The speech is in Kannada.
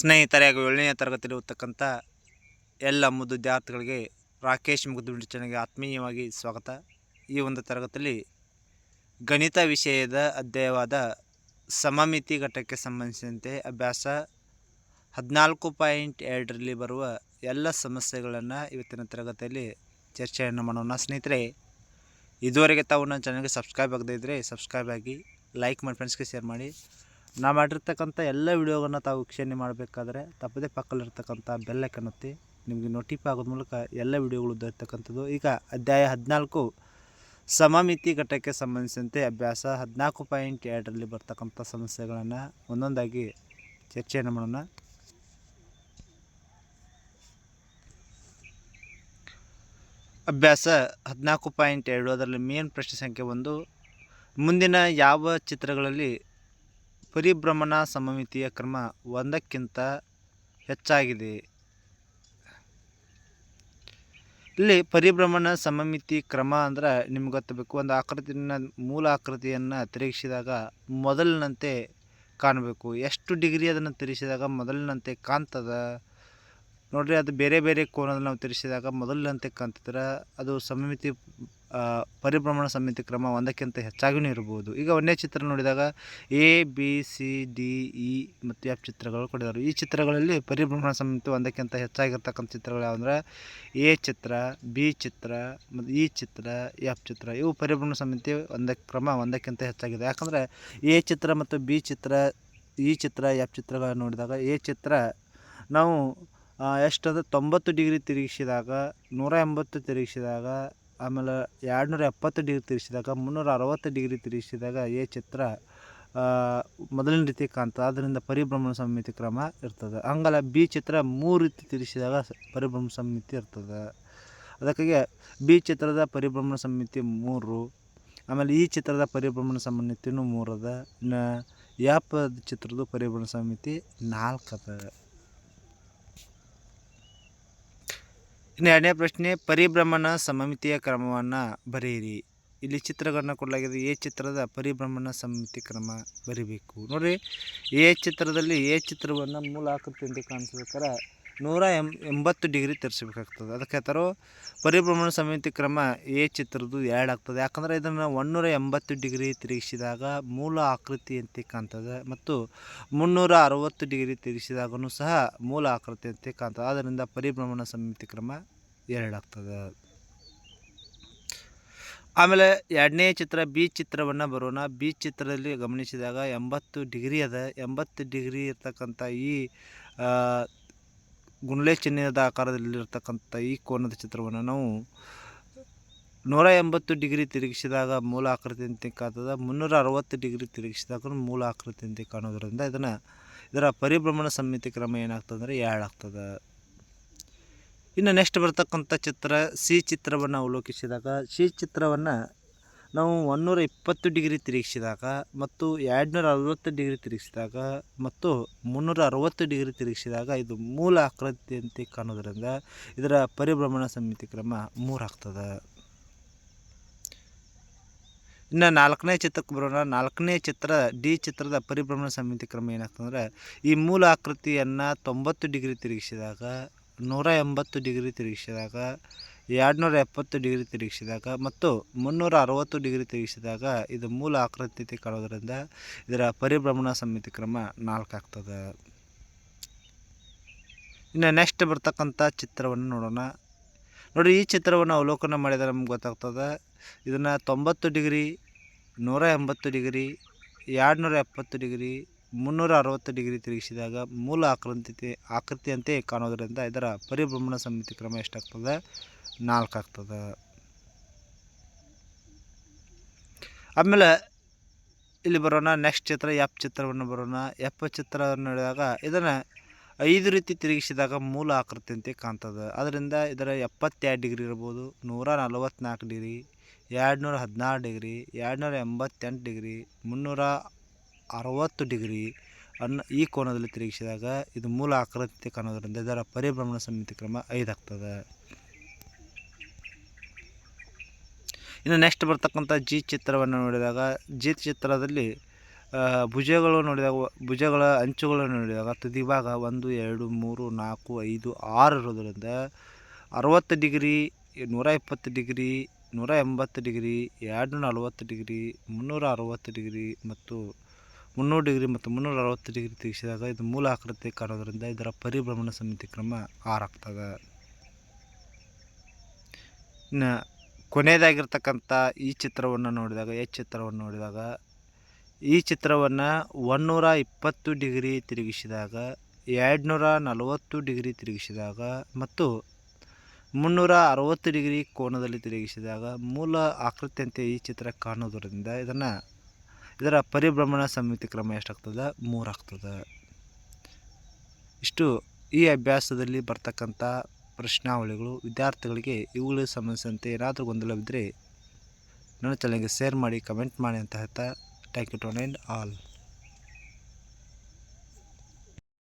ಸ್ನೇಹಿತರೆ ಹಾಗೂ ಏಳನೇ ತರಗತಿಯಲ್ಲಿ ಓದ್ತಕ್ಕಂಥ ಎಲ್ಲ ಮುದ್ದು ವಿದ್ಯಾರ್ಥಿಗಳಿಗೆ ರಾಕೇಶ್ ಮುಗ್ದುಬಿಡಿ ಚೆನ್ನಾಗಿ ಆತ್ಮೀಯವಾಗಿ ಸ್ವಾಗತ. ಈ ಒಂದು ತರಗತಿಯಲ್ಲಿ ಗಣಿತ ವಿಷಯದ ಅಧ್ಯಾಯವಾದ ಸಮಮಿತಿ ಘಟಕ್ಕೆ ಸಂಬಂಧಿಸಿದಂತೆ ಅಭ್ಯಾಸ ಹದಿನಾಲ್ಕು ಪಾಯಿಂಟ್ ಎರಡರಲ್ಲಿ ಬರುವ ಎಲ್ಲ ಸಮಸ್ಯೆಗಳನ್ನು ಇವತ್ತಿನ ತರಗತಿಯಲ್ಲಿ ಚರ್ಚೆಯನ್ನು ಮಾಡೋಣ. ಸ್ನೇಹಿತರೆ, ಇದುವರೆಗೆ ತಾವು ನನ್ನ ಚಾನಲ್ಗೆ ಸಬ್ಸ್ಕ್ರೈಬ್ ಆಗದೇ ಇದ್ದರೆ ಸಬ್ಸ್ಕ್ರೈಬ್ ಆಗಿ ಲೈಕ್ ಮಾಡಿ ಫ್ರೆಂಡ್ಸ್ಗೆ ಶೇರ್ ಮಾಡಿ. ನಾ ಮಾಡಿರ್ತಕ್ಕಂಥ ಎಲ್ಲ ವಿಡಿಯೋಗಳನ್ನು ತಾವು ವೀಕ್ಷಣೆ ಮಾಡಬೇಕಾದ್ರೆ ತಪ್ಪದೇ ಪಕ್ಕದಲ್ಲಿರ್ತಕ್ಕಂಥ ಒತ್ತಿ ನಿಮಗೆ ನೋಟಿಫೈ ಆಗೋದ ಮೂಲಕ ಎಲ್ಲ ವಿಡಿಯೋಗಳು ದೊರೆತಕ್ಕಂಥದ್ದು. ಈಗ ಅಧ್ಯಾಯ ಹದಿನಾಲ್ಕು, ಸಮಮಿತಿ ಘಟಕ್ಕೆ ಸಂಬಂಧಿಸಿದಂತೆ ಅಭ್ಯಾಸ ಹದಿನಾಲ್ಕು ಪಾಯಿಂಟ್ ಎರಡರಲ್ಲಿ ಬರ್ತಕ್ಕಂಥ ಸಮಸ್ಯೆಗಳನ್ನು ಒಂದೊಂದಾಗಿ ಚರ್ಚೆಯನ್ನು ಮಾಡೋಣ. ಅಭ್ಯಾಸ ಹದಿನಾಲ್ಕು ಪಾಯಿಂಟ್ ಎರಡು ಅದರಲ್ಲಿ ಮೇನ್ ಪ್ರಶ್ನೆ ಸಂಖ್ಯೆ ಒಂದು, ಮುಂದಿನ ಯಾವ ಚಿತ್ರಗಳಲ್ಲಿ ಪರಿಭ್ರಮಣ ಸಮಮಿತಿಯ ಕ್ರಮ ಒಂದಕ್ಕಿಂತ ಹೆಚ್ಚಾಗಿದೆ. ಇಲ್ಲಿ ಪರಿಭ್ರಮಣ ಸಮಮಿತಿ ಕ್ರಮ ಅಂದ್ರೆ ನಿಮ್ಗೆ ಗೊತ್ತಬೇಕು, ಒಂದು ಆಕೃತಿನ ಮೂಲ ಆಕೃತಿಯನ್ನು ತಿರುಗಿಸಿದಾಗ ಮೊದಲಿನಂತೆ ಕಾಣಬೇಕು. ಎಷ್ಟು ಡಿಗ್ರಿ ಅದನ್ನು ತಿರುಗಿಸಿದಾಗ ಮೊದಲಿನಂತೆ ಕಾಣ್ತದ? ನೋಡ್ರಿ ಅದು ಬೇರೆ ಬೇರೆ ಕೋನದಲ್ಲಿ ನಾವು ತಿರುಗಿಸಿದಾಗ ಮೊದಲಿನಂತೆ ಕಾಣ್ತಿದ್ರೆ ಅದು ಸಮಮಿತಿ ಪರಿಭ್ರಮಣ ಸಮಿತಿ ಕ್ರಮ ಒಂದಕ್ಕಿಂತ ಹೆಚ್ಚಾಗಿಯೂ ಇರ್ಬೋದು. ಈಗ ಒಂದೇ ಚಿತ್ರ ನೋಡಿದಾಗ A B C D E ಮತ್ತು ಎಫ್ ಚಿತ್ರಗಳು ಕೊಟ್ಟಿದ್ದಾರೆ. ಈ ಚಿತ್ರಗಳಲ್ಲಿ ಪರಿಭ್ರಮಣ ಸಮಿತಿ ಒಂದಕ್ಕಿಂತ ಹೆಚ್ಚಾಗಿರ್ತಕ್ಕಂಥ ಚಿತ್ರಗಳು ಯಾವಂದ್ರೆ ಎ ಚಿತ್ರ ಬಿ ಚಿತ್ರ ಮತ್ತು ಈ ಚಿತ್ರ ಎಫ್ ಚಿತ್ರ. ಇವು ಪರಿಭ್ರಮಣ ಸಮಿತಿ ಒಂದಕ್ಕೆ ಕ್ರಮ ಒಂದಕ್ಕಿಂತ ಹೆಚ್ಚಾಗಿದೆ. ಯಾಕಂದರೆ ಎ ಚಿತ್ರ ಮತ್ತು ಬಿ ಚಿತ್ರ ಈ ಚಿತ್ರ ಎಫ್ ಚಿತ್ರಗಳನ್ನು ನೋಡಿದಾಗ ಎ ಚಿತ್ರ ನಾವು ಆ, ಎಷ್ಟಂದ್ರೆ ತೊಂಬತ್ತು ಡಿಗ್ರಿ ತಿರುಗಿಸಿದಾಗ ನೂರ ಎಂಬತ್ತು ತಿರುಗಿಸಿದಾಗ ಆಮೇಲೆ ಎರಡುನೂರ ಎಪ್ಪತ್ತು ಡಿಗ್ರಿ ತಿರುಗಿಸಿದಾಗ ಮುನ್ನೂರ ಅರವತ್ತು ಡಿಗ್ರಿ ತಿರುಗಿಸಿದಾಗ ಈ ಚಿತ್ರ ಮೊದಲಿನ ರೀತಿ ಕಾಣ್ತದೆ. ಅದರಿಂದ ಪರಿಭ್ರಮಣ ಸಮಿತಿ ಕ್ರಮ ಇರ್ತದೆ. ಹಂಗಲ್ಲ ಬಿ ಚಿತ್ರ ಮೂರು ರೀತಿ ತಿರುಗಿಸಿದಾಗ ಪರಿಭ್ರಮಣ ಸಮಿತಿ ಇರ್ತದೆ. ಅದಕ್ಕಾಗಿ ಬಿ ಚಿತ್ರದ ಪರಿಭ್ರಮಣ ಸಮಿತಿ ಮೂರು ಆಮೇಲೆ ಈ ಚಿತ್ರದ ಪರಿಭ್ರಮಣ ಸಮಿತಿನೂ ಮೂರದ ಇನ್ನು ಎಫ್ ಚಿತ್ರದ ಪರಿಭ್ರಮಣ ಸಮಿತಿ ನಾಲ್ಕು ಅದ ಇನ್ನು ಎರಡನೇ ಪ್ರಶ್ನೆ, ಪರಿಭ್ರಮಣ ಸಮಮಿತಿಯ ಕ್ರಮವನ್ನು ಬರೆಯಿರಿ. ಇಲ್ಲಿ ಚಿತ್ರಗಳನ್ನ ಕೊಡಲಾಗಿದೆ. ಎ ಚಿತ್ರದ ಪರಿಭ್ರಮಣ ಸಮಿತಿ ಕ್ರಮ ಬರಿಬೇಕು. ನೋಡ್ರಿ, ಎ ಚಿತ್ರದಲ್ಲಿ ಎ ಚಿತ್ರವನ್ನು ಮೂಲ ಆಕೃತಿಯಂತೆ ಕಾಣಿಸ್ಬೇಕಾದ್ರೆ ನೂರ ಎಂ, ಎಂಬತ್ತು ಡಿಗ್ರಿ ತರಿಸ್ಬೇಕಾಗ್ತದೆ. ಅದಕ್ಕೆ ಥರ ಪರಿಭ್ರಮಣ ಸಮಿತಿ ಕ್ರಮ ಎ ಚಿತ್ರದ್ದು ಎರಡು ಆಗ್ತದೆ. ಯಾಕಂದರೆ ಇದನ್ನು ಒನ್ನೂರ ಎಂಬತ್ತು ಡಿಗ್ರಿ ತಿರುಗಿಸಿದಾಗ ಮೂಲ ಆಕೃತಿಯಂತೆ ಕಾಣ್ತದೆ ಮತ್ತು ಮುನ್ನೂರ ಅರವತ್ತು ಡಿಗ್ರಿ ತಿರುಗಿಸಿದಾಗೂ ಸಹ ಮೂಲ ಆಕೃತಿಯಂತೆ ಕಾಣ್ತದೆ. ಆದ್ದರಿಂದ ಪರಿಭ್ರಮಣ ಸಮಿತಿ ಕ್ರಮ ಎರಡಾಗ್ತದೆ ಆಮೇಲೆ ಎರಡನೇ ಚಿತ್ರ ಬಿ ಚಿತ್ರವನ್ನು ಬರೋಣ. ಬಿ ಚಿತ್ರದಲ್ಲಿ ಗಮನಿಸಿದಾಗ ಎಂಬತ್ತು ಡಿಗ್ರಿ ಅದ. ಎಂಬತ್ತು ಡಿಗ್ರಿ ಇರ್ತಕ್ಕಂಥ ಈ ಗುಂಡ್ಲೆ ಚಿಹ್ನೆಯದ ಆಕಾರದಲ್ಲಿರತಕ್ಕಂಥ ಈ ಕೋನದ ಚಿತ್ರವನ್ನು ನಾವು ನೂರ ಎಂಬತ್ತು ಡಿಗ್ರಿ ತಿರುಗಿಸಿದಾಗ ಮೂಲ ಆಕೃತಿಯಂತೆ ಕಾಣ್ತದೆ ಮುನ್ನೂರ ಅರವತ್ತು ಡಿಗ್ರಿ ತಿರುಗಿಸಿದಾಗ ಮೂಲ ಆಕೃತಿಯಂತೆ ಕಾಣೋದ್ರಿಂದ ಇದನ್ನು ಇದರ ಪರಿಭ್ರಮಣ ಸಮಿತಿ ಕ್ರಮ ಏನಾಗ್ತದೆ ಅಂದರೆ ಏಳಾಗ್ತದೆ. ಇನ್ನು ನೆಕ್ಸ್ಟ್ ಬರ್ತಕ್ಕಂಥ ಚಿತ್ರ, ಸಿ ಚಿತ್ರವನ್ನು ಅವಲೋಕಿಸಿದಾಗ, ಸಿ ಚಿತ್ರವನ್ನು ನಾವು ಒನ್ನೂರ ಇಪ್ಪತ್ತು ಡಿಗ್ರಿ ತಿರುಗಿಸಿದಾಗ ಮತ್ತು ಎರಡುನೂರ ಅರವತ್ತು ಡಿಗ್ರಿ ತಿರುಗಿಸಿದಾಗ ಮತ್ತು ಮುನ್ನೂರ ಅರವತ್ತು ಡಿಗ್ರಿ ತಿರುಗಿಸಿದಾಗ ಇದು ಮೂಲ ಆಕೃತಿಯಂತೆ ಕಾಣೋದರಿಂದ ಇದರ ಪರಿಭ್ರಮಣ ಸಮಿತಿ ಕ್ರಮ ಮೂರಾಗ್ತದೆ ಇನ್ನು ನಾಲ್ಕನೇ ಚಿತ್ರಕ್ಕೆ ಬರೋಣ. ನಾಲ್ಕನೇ ಚಿತ್ರ, ಡಿ ಚಿತ್ರದ ಪರಿಭ್ರಮಣ ಸಮಿತಿ ಕ್ರಮ ಏನಾಗ್ತಂದ್ರೆ ಈ ಮೂಲ ಆಕೃತಿಯನ್ನು ತೊಂಬತ್ತು ಡಿಗ್ರಿ ತಿರುಗಿಸಿದಾಗ ನೂರ ಎಂಬತ್ತು ಡಿಗ್ರಿ ತಿರುಗಿಸಿದಾಗ ಎರಡುನೂರ ಎಪ್ಪತ್ತು ಡಿಗ್ರಿ ತಿರುಗಿಸಿದಾಗ ಮತ್ತು ಮುನ್ನೂರ ಅರವತ್ತು ಡಿಗ್ರಿ ತಿರುಗಿಸಿದಾಗ ಇದು ಮೂಲ ಆಕೃತಿ ಕಾಣೋದ್ರಿಂದ ಇದರ ಪರಿಭ್ರಮಣ ಸಮಿತಿ ಕ್ರಮ ನಾಲ್ಕು ಆಗ್ತದೆ ಇನ್ನು ನೆಕ್ಸ್ಟ್ ಬರ್ತಕ್ಕಂಥ ಚಿತ್ರವನ್ನು ನೋಡೋಣ. ನೋಡಿ, ಈ ಚಿತ್ರವನ್ನು ಅವಲೋಕನ ಮಾಡಿದರೆ ನಮ್ಗೆ ಗೊತ್ತಾಗ್ತದೆ. ಇದನ್ನು ತೊಂಬತ್ತು ಡಿಗ್ರಿ ನೂರ ಎಂಬತ್ತು ಡಿಗ್ರಿ ಎರಡುನೂರ ಎಪ್ಪತ್ತು ಡಿಗ್ರಿ ಮುನ್ನೂರ ಅರವತ್ತು ಡಿಗ್ರಿ ತಿರುಗಿಸಿದಾಗ ಮೂಲ ಆಕೃತಿ ಆಕೃತಿಯಂತೆ ಕಾಣೋದರಿಂದ ಇದರ ಪರಿಭ್ರಮಣ ಸಮಿತಿ ಕ್ರಮ ಎಷ್ಟಾಗ್ತದೆ? ನಾಲ್ಕು ಆಗ್ತದೆ ಆಮೇಲೆ ಇಲ್ಲಿ ಬರೋಣ ನೆಕ್ಸ್ಟ್ ಚಿತ್ರ ಎಪ್ ಚಿತ್ರವನ್ನು ಬರೋಣ. ಎಪ್ಪ ಚಿತ್ರವನ್ನು ನೋಡಿದಾಗ ಇದನ್ನು ಐದು ರೀತಿ ತಿರುಗಿಸಿದಾಗ ಮೂಲ ಆಕೃತಿಯಂತೆ ಕಾಣ್ತದೆ. ಅದರಿಂದ ಇದರ ಎಪ್ಪತ್ತೆರಡು ಡಿಗ್ರಿ ಇರ್ಬೋದು, ನೂರ ನಲವತ್ತ್ನಾಲ್ಕು ಡಿಗ್ರಿ ಎರಡು ನೂರ ಹದಿನಾರು ಡಿಗ್ರಿ ಎರಡು ನೂರ ಎಂಬತ್ತೆಂಟು ಡಿಗ್ರಿ, ಮುನ್ನೂರ ಅರವತ್ತು ಡಿಗ್ರಿ ಅನ್ನ ಈ ಕೋನದಲ್ಲಿ ತಿರುಗಿಸಿದಾಗ ಇದು ಮೂಲ ಆಕೃತಿ ಕಾಣೋದ್ರಿಂದ ಇದರ ಪರಿಭ್ರಮಣ ಸಮಿತಿ ಕ್ರಮ ಐದಾಗ್ತದೆ ಇನ್ನು ನೆಕ್ಸ್ಟ್ ಬರ್ತಕ್ಕಂಥ ಜಿ ಚಿತ್ರವನ್ನು ನೋಡಿದಾಗ, ಜಿ ಚಿತ್ರದಲ್ಲಿ ಭುಜಗಳು ನೋಡಿದಾಗ, ಭುಜಗಳ ಅಂಚುಗಳನ್ನು ನೋಡಿದಾಗ ತುದಿ ಭಾಗ ಒಂದು, ಎರಡು, ಮೂರು, ನಾಲ್ಕು, ಐದು, ಆರು ಇರೋದರಿಂದ ಅರವತ್ತು ಡಿಗ್ರಿ, ನೂರ ಇಪ್ಪತ್ತು ಡಿಗ್ರಿ, ನೂರ ಎಂಬತ್ತು ಡಿಗ್ರಿ, ಎರಡು ನಲವತ್ತು ಡಿಗ್ರಿ, ಮುನ್ನೂರ ಅರವತ್ತು ಡಿಗ್ರಿ ಮತ್ತು ಮುನ್ನೂರು ಡಿಗ್ರಿ ಮತ್ತು ಮುನ್ನೂರ ಅರವತ್ತು ಡಿಗ್ರಿ ತಿರುಗಿಸಿದಾಗ ಇದು ಮೂಲ ಆಕೃತಿ ಕಾಣೋದ್ರಿಂದ ಇದರ ಪರಿಭ್ರಮಣ ಸಮಿತಿ ಕ್ರಮ ಆರಾಗ್ತದೆ ಇನ್ನು ಕೊನೆಯದಾಗಿರ್ತಕ್ಕಂಥ ಈ ಚಿತ್ರವನ್ನು ನೋಡಿದಾಗ ಈ ಚಿತ್ರವನ್ನು ನೋಡಿದಾಗ, ಈ ಚಿತ್ರವನ್ನು ಒನ್ನೂರ ಇಪ್ಪತ್ತು ಡಿಗ್ರಿ ತಿರುಗಿಸಿದಾಗ, ಎರಡುನೂರ ನಲವತ್ತು ಡಿಗ್ರಿ ತಿರುಗಿಸಿದಾಗ ಮತ್ತು ಮುನ್ನೂರ ಅರವತ್ತು ಡಿಗ್ರಿ ಕೋನದಲ್ಲಿ ತಿರುಗಿಸಿದಾಗ ಮೂಲ ಆಕೃತಿಯಂತೆ ಈ ಚಿತ್ರ ಕಾಣೋದರಿಂದ ಇದನ್ನು ಇದರ ಪರಿಭ್ರಮಣ ಸಮಿತಿ ಕ್ರಮ ಎಷ್ಟಾಗ್ತದೆ? ಮೂರಾಗ್ತದೆ ಇಷ್ಟು ಈ ಅಭ್ಯಾಸದಲ್ಲಿ ಬರ್ತಕ್ಕಂಥ ಪ್ರಶ್ನಾವಳಿಗಳು, ವಿದ್ಯಾರ್ಥಿಗಳಿಗೆ ಇವುಗಳಿಗೆ ಸಂಬಂಧಿಸಿದಂತೆ ಏನಾದರೂ ಗೊಂದಲವಿದ್ದರೆ ನನ್ನ ಚಾನಲ್ಗೆ ಶೇರ್ ಮಾಡಿ ಕಮೆಂಟ್ ಮಾಡಿ ಅಂತ ಹೇಳ್ತಾ ಥ್ಯಾಂಕ್ ಯು ಟು ಆಲ್